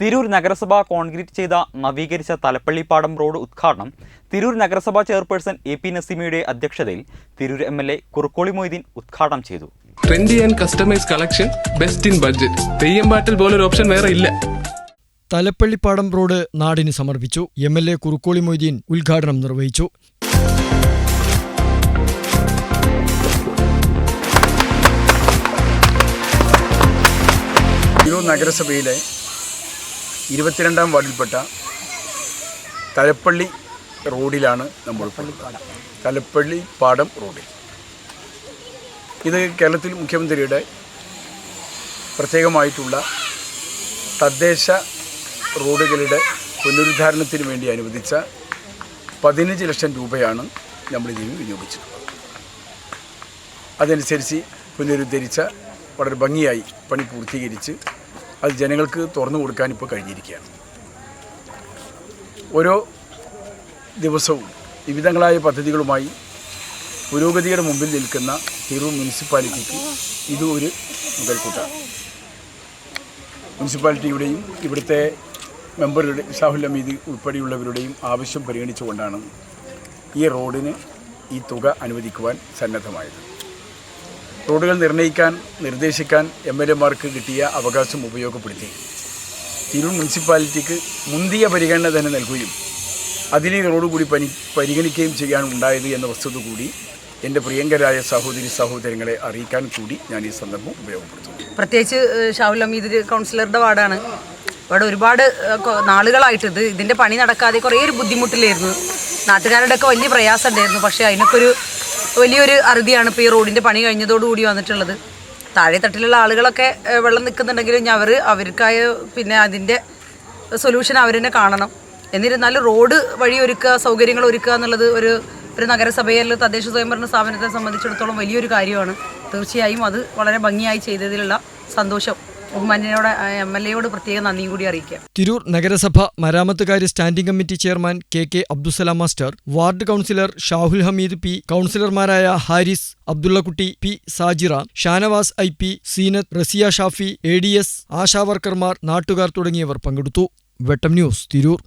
Tirur നഗരസഭ concrete ചെയ്ത നവീകരിച്ച തലപ്പള്ളിപ്പാടം റോഡ് ഉദ്ഘാടനം തിരൂർ നഗരസഭാ ചെയർപേഴ്സൺ എ പി നസീമയുടെ അധ്യക്ഷതയിൽ Tirur M L A Kurukkoli Moideen ഉദ്ഘാടനം ചെയ്തു. Trendy and customise collection best in budget Theyyam പാട്ടിൽ പോലൊരു ഓപ്ഷൻ വേറെ ഇല്ല. തലപ്പള്ളിപ്പാടം റോഡ് നാടിന് സമർപ്പിച്ചു. M L A Kurukkoli Moideen ഉദ്ഘാടനം നിർവഹിച്ചു. തിരൂർ നഗരസഭയിലെ ഇരുപത്തിരണ്ടാം വാർഡിൽപ്പെട്ട തലപ്പള്ളി റോഡിലാണ് നമ്മൾ. തലപ്പള്ളി പാടം റോഡിൽ ഇത് കേരളത്തിൽ മുഖ്യമന്ത്രിയുടെ പ്രത്യേകമായിട്ടുള്ള തദ്ദേശ റോഡുകളുടെ പുനരുദ്ധാരണത്തിന് വേണ്ടി അനുവദിച്ച പതിനഞ്ച് ലക്ഷം രൂപയാണ് നമ്മൾ ഇതിന് വിനിയോഗിച്ചിട്ടുള്ളത് അതനുസരിച്ച് പുനരുദ്ധരിച്ച വളരെ ഭംഗിയായി പണി പൂർത്തീകരിച്ച് അത് ജനങ്ങൾക്ക് തുറന്നു കൊടുക്കാൻ ഇപ്പോൾ കഴിഞ്ഞിരിക്കുകയാണ്. ഓരോ ദിവസവും വിവിധങ്ങളായ പദ്ധതികളുമായി പുരോഗതിയുടെ മുമ്പിൽ നിൽക്കുന്ന തിരൂർ മുനിസിപ്പാലിറ്റിക്ക് ഇത് ഒരു മുതൽക്കൂട്ടാണ്. മുനിസിപ്പാലിറ്റിയുടെയും ഇവിടുത്തെ മെമ്പറുടെ ഷാഹുൽ അമീദ് ഉൾപ്പെടെയുള്ളവരുടെയും ആവശ്യം പരിഗണിച്ചുകൊണ്ടാണ് ഈ റോഡിന് ഈ തുക അനുവദിക്കുവാൻ സന്നദ്ധമായത്. റോഡുകൾ നിർണയിക്കാൻ നിർദ്ദേശിക്കാൻ എം എൽ എമാർക്ക് കിട്ടിയ അവകാശം ഉപയോഗപ്പെടുത്തി. തിരൂർ മുനിസിപ്പാലിറ്റിക്ക് മുന്തിയ പരിഗണന തന്നെ നൽകുകയും അതിനെ റോഡ് കൂടി പനി പരിഗണിക്കുകയും ചെയ്യാൻ ഉണ്ടായത് എന്ന വസ്തുത കൂടി എന്റെ പ്രിയങ്കരായ സഹോദരി സഹോദരങ്ങളെ അറിയിക്കാൻ കൂടി ഞാൻ ഈ സന്ദർഭം ഉപയോഗപ്പെടുത്തുന്നു. പ്രത്യേകിച്ച് ഷാഹുൽ അമീദ് കൗൺസിലറുടെ വാർഡാണ്. ഇവിടെ ഒരുപാട് നാളുകളായിട്ട് ഇത് ഇതിന്റെ പണി നടക്കാതെ കുറേ ഒരു ബുദ്ധിമുട്ടിലായിരുന്നു. നാട്ടുകാരുടെ ഒക്കെ വലിയ പ്രയാസം ഉണ്ടായിരുന്നു പക്ഷേ അതിനൊക്കെ ഒരു വലിയൊരു അറുതിയാണ് ഇപ്പോൾ ഈ റോഡിന്റെ പണി കഴിഞ്ഞതോടുകൂടി വന്നിട്ടുള്ളത്. താഴെ തട്ടിലുള്ള ആളുകളൊക്കെ വെള്ളം നിൽക്കുന്നുണ്ടെങ്കിലും അവർ അവർക്കായ പിന്നെ അതിന്റെ സൊല്യൂഷൻ അവർ തന്നെ കാണണം. എന്നിരുന്നാലും റോഡ് വഴി ഒരുക്കുക സൗകര്യങ്ങൾ ഒരുക്കുക എന്നുള്ളത് ഒരു ഒരു നഗരസഭയിൽ തദ്ദേശ സ്വയംഭരണ സ്ഥാപനത്തെ സംബന്ധിച്ചിടത്തോളം വലിയൊരു കാര്യമാണ്. തീർച്ചയായും അത് വളരെ ഭംഗിയായി ചെയ്തതിലുള്ള സന്തോഷം. പ്രത്യേക നന്ദിയും കൂടി അറിയിക്കാം. തിരൂർ നഗരസഭ മരാമത്തുകാരി standing committee chairman K K Abdussalam master ward councillor Shahul Hameed P കൗൺസിലർമാരായ Haris Abdullakutty P Sajira Shanavas I P Seenath Rasiya Shafi A D S ആശാവർക്കർമാർ നാട്ടുകാർ തുടങ്ങിയവർ പങ്കെടുത്തു. വെട്ടം ന്യൂസ് തിരൂർ.